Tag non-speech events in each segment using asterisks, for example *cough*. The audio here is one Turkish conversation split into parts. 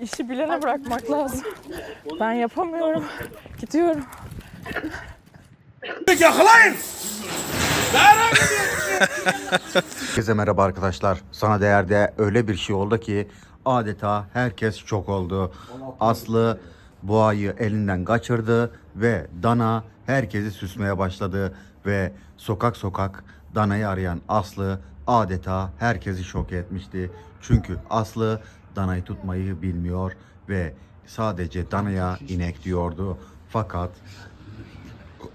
işi bilene bırakmak lazım. Ben yapamıyorum. Gidiyorum. Herkese merhaba arkadaşlar. Sana değerde öyle bir şey oldu ki adeta herkes çok oldu. Aslı boğayı elinden kaçırdı ve Dana herkesi süsmeye başladı ve sokak sokak Dana'yı arayan Aslı adeta herkesi şok etmişti. Çünkü Aslı Dana'yı tutmayı bilmiyor ve sadece Dana'ya inek diyordu. Fakat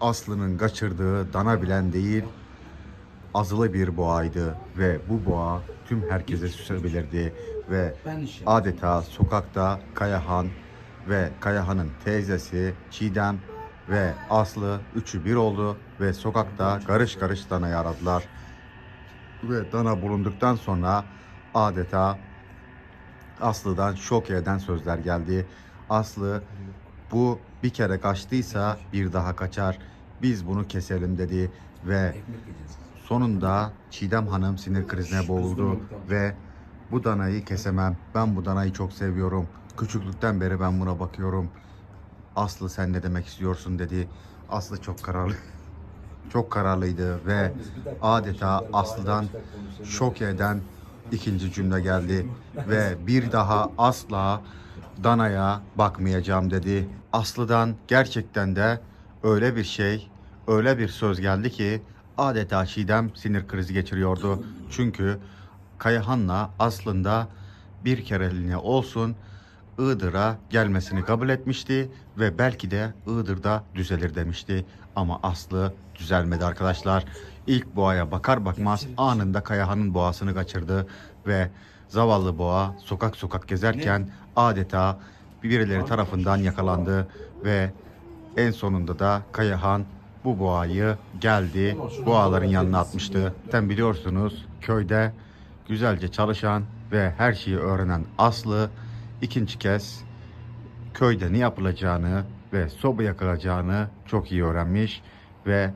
Aslı'nın kaçırdığı Dana bilen değil azılı bir boğaydı ve bu boğa tüm herkese süsebilirdi ve adeta sokakta Kayahan ve Kayahan'ın teyzesi Çiğdem ve Aslı üçü bir oldu ve sokakta karış karış Dana'yı aradılar. Ve Dana bulunduktan sonra adeta Aslı'dan şok eden sözler geldi. Aslı bu bir kere kaçtıysa bir daha kaçar. Biz bunu keselim dedi ve Sonunda Çiğdem Hanım sinir krizine boğuldu ve bu danayı kesemem. Ben bu danayı çok seviyorum. Küçüklükten beri ben buna bakıyorum. Aslı sen ne demek istiyorsun dedi. Aslı çok kararlı. *laughs* Çok kararlıydı ve adeta Aslı'dan şok eden ikinci cümle geldi ve bir daha asla Dana'ya bakmayacağım dedi. Aslı'dan gerçekten de öyle bir şey, öyle bir söz geldi ki adeta Çiğdem sinir krizi geçiriyordu. Çünkü Kayahan'la aslında bir kereliğine olsun Iğdır'a gelmesini kabul etmişti ve belki de Iğdır'da düzelir demişti. Ama Aslı düzelmedi arkadaşlar. İlk boğaya bakar bakmaz anında Kayahan'ın boğasını kaçırdı ve zavallı boğa sokak sokak gezerken adeta birileri tarafından yakalandı ve en sonunda da Kayahan bu boğayı geldi boğaların yanına atmıştı. Zaten biliyorsunuz köyde güzelce çalışan ve her şeyi öğrenen Aslı ikinci kez köyde ne yapılacağını ve soba yakılacağını çok iyi öğrenmiş ve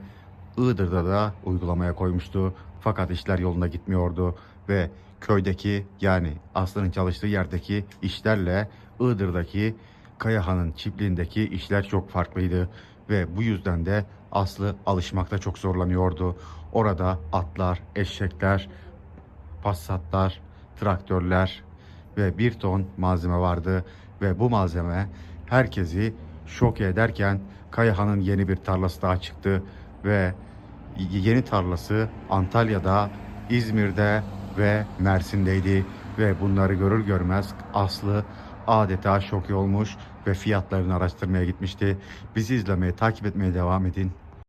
Iğdır'da da uygulamaya koymuştu. Fakat işler yolunda gitmiyordu ve köydeki yani Aslı'nın çalıştığı yerdeki işlerle Iğdır'daki Kayahan'ın çiftliğindeki işler çok farklıydı ve bu yüzden de Aslı alışmakta çok zorlanıyordu. Orada atlar, eşekler, passatlar, traktörler ve bir ton malzeme vardı ve bu malzeme herkesi şok ederken Kayahan'ın yeni bir tarlası daha çıktı ve yeni tarlası Antalya'da, İzmir'de ve Mersin'deydi ve bunları görür görmez Aslı adeta şok olmuş ve fiyatlarını araştırmaya gitmişti. Bizi izlemeye, takip etmeye devam edin.